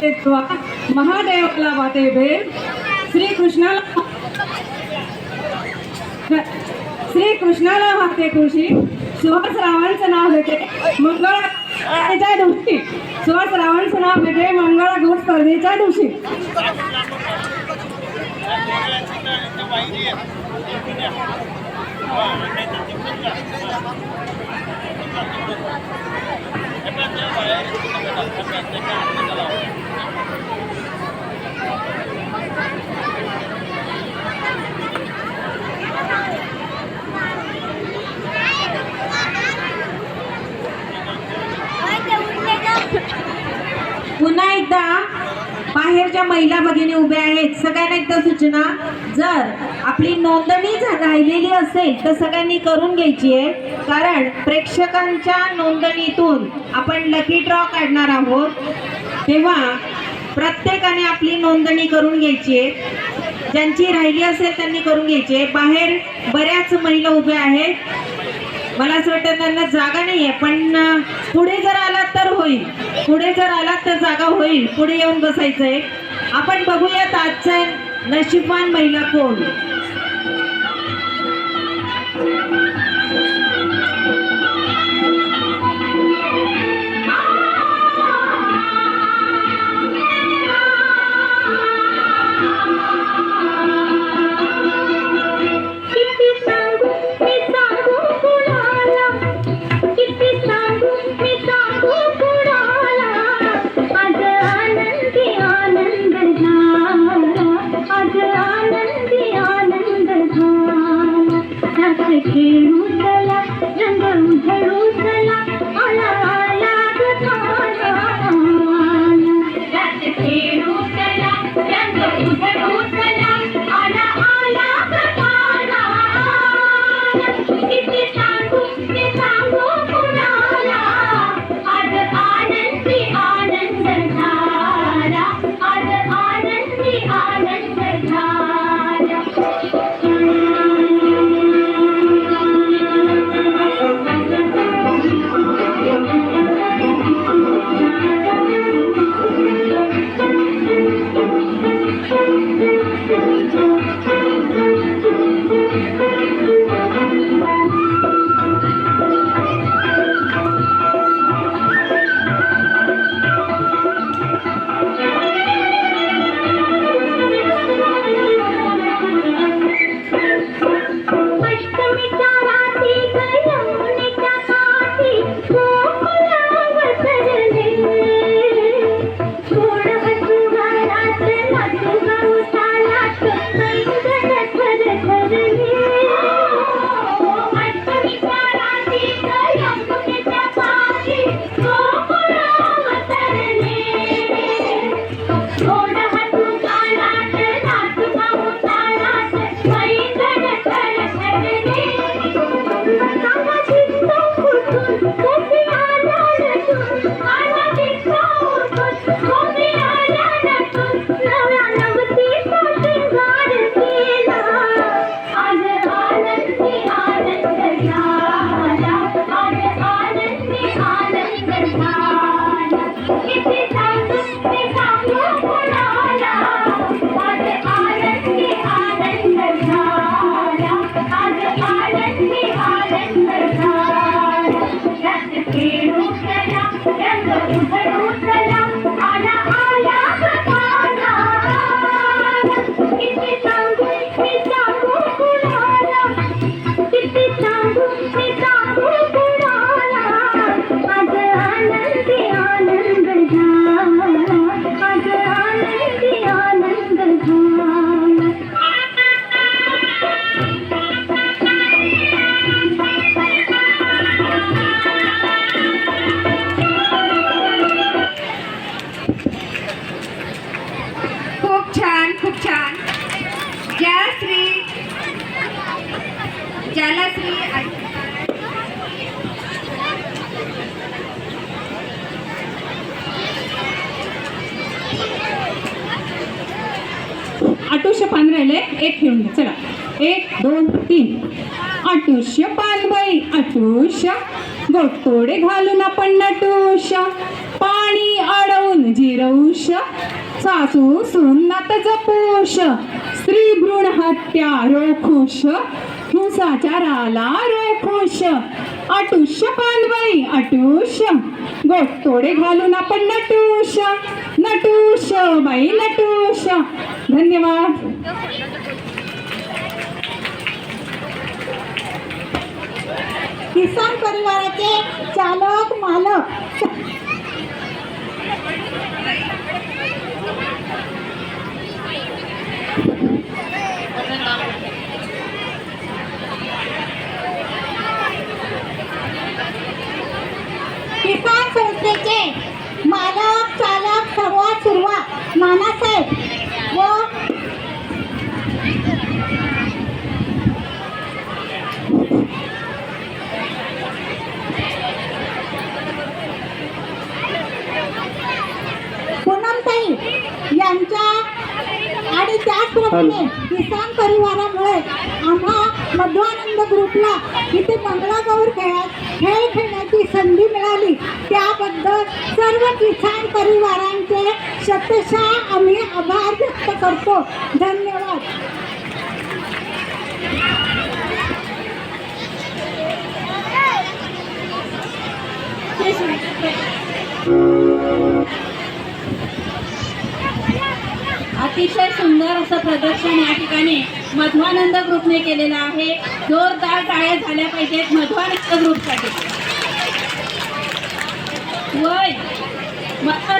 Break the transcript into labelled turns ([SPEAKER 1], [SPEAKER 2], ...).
[SPEAKER 1] तेत्वा महादेवाला वाटे भेट श्री श्री कृष्णाला वाहते तुळशी. सुहास रावांचं नाव घेते. मंगळ दिवशी. सुहास रावांचं नाव घेते मंगळा घोड स्पर्धेच्या दिवशी
[SPEAKER 2] पुन्हा एकदा बाहेरच्या महिला भगिनी उभ्या आहेत सगळ्यांना एकदा सूचना. जर आपली नोंदणी राहिलेली असेल तर सगळ्यांनी करून घ्यायची आहे. कारण प्रेक्षकांच्या नोंदणीतून आपण लकी ड्रॉ काढणार आहोत. तेव्हा प्रत्येकाने आपली नोंदणी करून घ्यायची आहे. ज्यांची राहिली असेल त्यांनी करून घ्यायची आहे. बाहेर बऱ्याच महिला उभ्या आहेत. मला असं वाटतं त्यांना जागा नाही आहे पण पुढे जर आलात तर होईल. पुढे जर आलात तर जागा होईल. पुढे येऊन बसायचं आहे आपण बघूयात आजच्या नशीबवान महिला कोण?
[SPEAKER 3] आनंद झाला आज आनंदी आनंद झाला
[SPEAKER 1] एक खेळून घ्या चला. एक दोन तीन. आटुष्य पानबाई बाई गोटतोडे घालून आपण नटुष्य पाणी अडवून जिरवूष सासू सुन्नात जपूष स्त्री भ्रूण हत्या रोखुष हिंसाचाराला रोखुष अटुष्य पानबाई अटुष गोटतोडे घालून आपण नटुष नटुष बाई अच्छा धन्यवाद.
[SPEAKER 4] किसान परिवाराचे चालक मालक. किसान संस्थेचे मालक चालक. सर्वात सुरुवात नानासाहेब व पूनमताई यांच्या आणि त्याचप्रमाणे किसान परिवारामुळे आम्हा मध्वानंद ग्रुपला इथे मंगळागौर खेळात खेळ खेळण्याची संधी मिळाली. त्याबद्दल सर्व किसान परिवारांचे शतशः आम्ही आभार व्यक्त करतो. धन्यवाद.
[SPEAKER 5] अतिशय सुंदर असं प्रदर्शन या ठिकाणी मध्वानंद ग्रुपने केलेलं आहे. जोरदार टाळ्या झाल्या पाहिजेत मध्वानंद ग्रुपसाठी वय मस्त